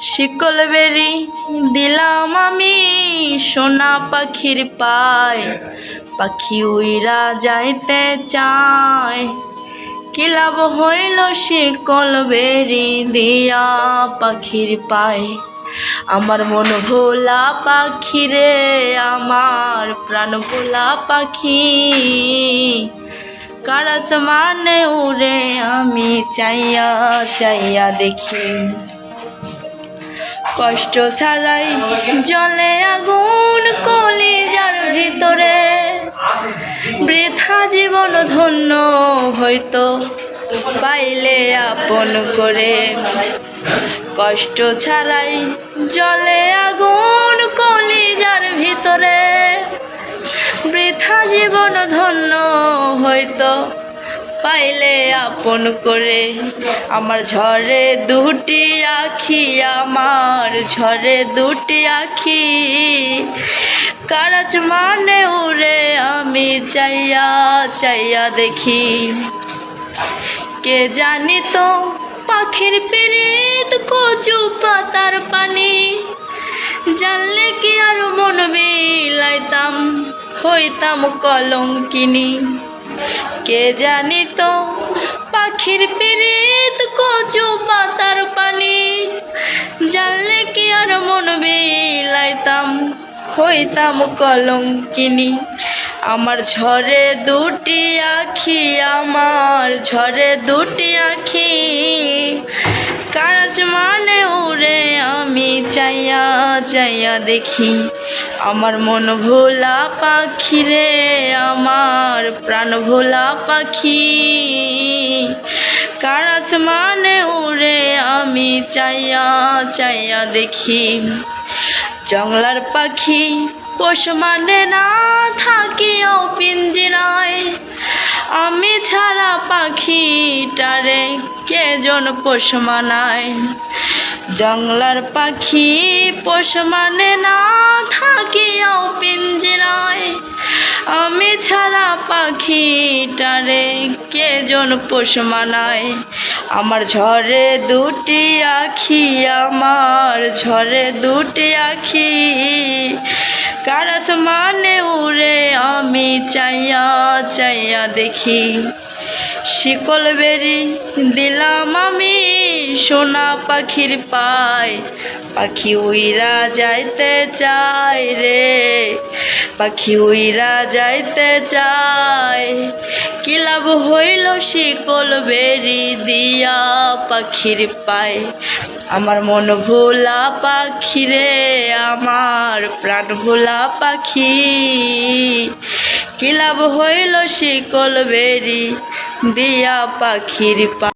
শিকল বেরি দিলাম আমি সোনা পাখির পায়। পাখি উইরা যাইতে চায়। কি লাভ হইল শিকল বেরি দিয়া পাখির পায়? আমার মন ভোলা পাখি রে, আমার প্রাণ ভোলা পাখি। কারাস মানে উড়ে আমি চাইয়া চাইয়া দেখি। কষ্ট ছাড়াই জলে আগুন কলিজার ভিতরে। বৃথা জীবন ধন্য হয়তো পাইলে আপন করে। কষ্ট ছাড়াই জলে আগুন কলিজার ভিতরে। বৃথা জীবন ধন্য হয়তো পাইলে আপন করে। আমার ঝরে দুটি আখি, আমার ঝরে দুটি আখি। কারাজ মানে উড়ে আমি চাইয়া চাইয়া দেখি। কে জানি তো পাখির পিরিত কচু পাতার পানি। জানলে কি আর মন বিলাইতাম হইতাম কলঙ্কিনী। কে জানি তো? পাখির পিরিত কচু পাতার পানি। জানলে কি আর মন বিলাইতাম? হইতাম কলঙ্কিনী। আমার ঝরে দুটি আখি, আমার ঝরে দুটি আখি। চাইয়া দেখি আমার মন ভোলা পাখি রে, আমার প্রাণ ভোলা পাখি। কারাস মানে উড়ে আমি চাইয়া চাইয়া দেখি, জংলার পাখি পোষ মানে না থাকিও পাখিটারে কে জন পোষ মানায়? জংলার পাখি পোষ মানে না থাকিও পিঞ্জিরায়। আমি ছাড়া পাখিটারে কে জন পোষ মানায়? আমার ঝরে দুটি আখি, আমার ঝরে দুটি আখি। কারাস মানে উড়ে আমি চাইয়া চাইয়া দেখি। শিকল বেরি দিলাম আমি সোনা পাখির পায়। পাখি উইরা যাইতে চায় রে, পাখি উইরা যাইতে চায়। কি লাভ হইল শিকল বেরি দিয়া পাখির পায়? আমার মন ভোলা পাখি রে, আমার প্রাণ ভোলা পাখি। কি লাভ হইল শিকল বেরি দিয়া পাখির পা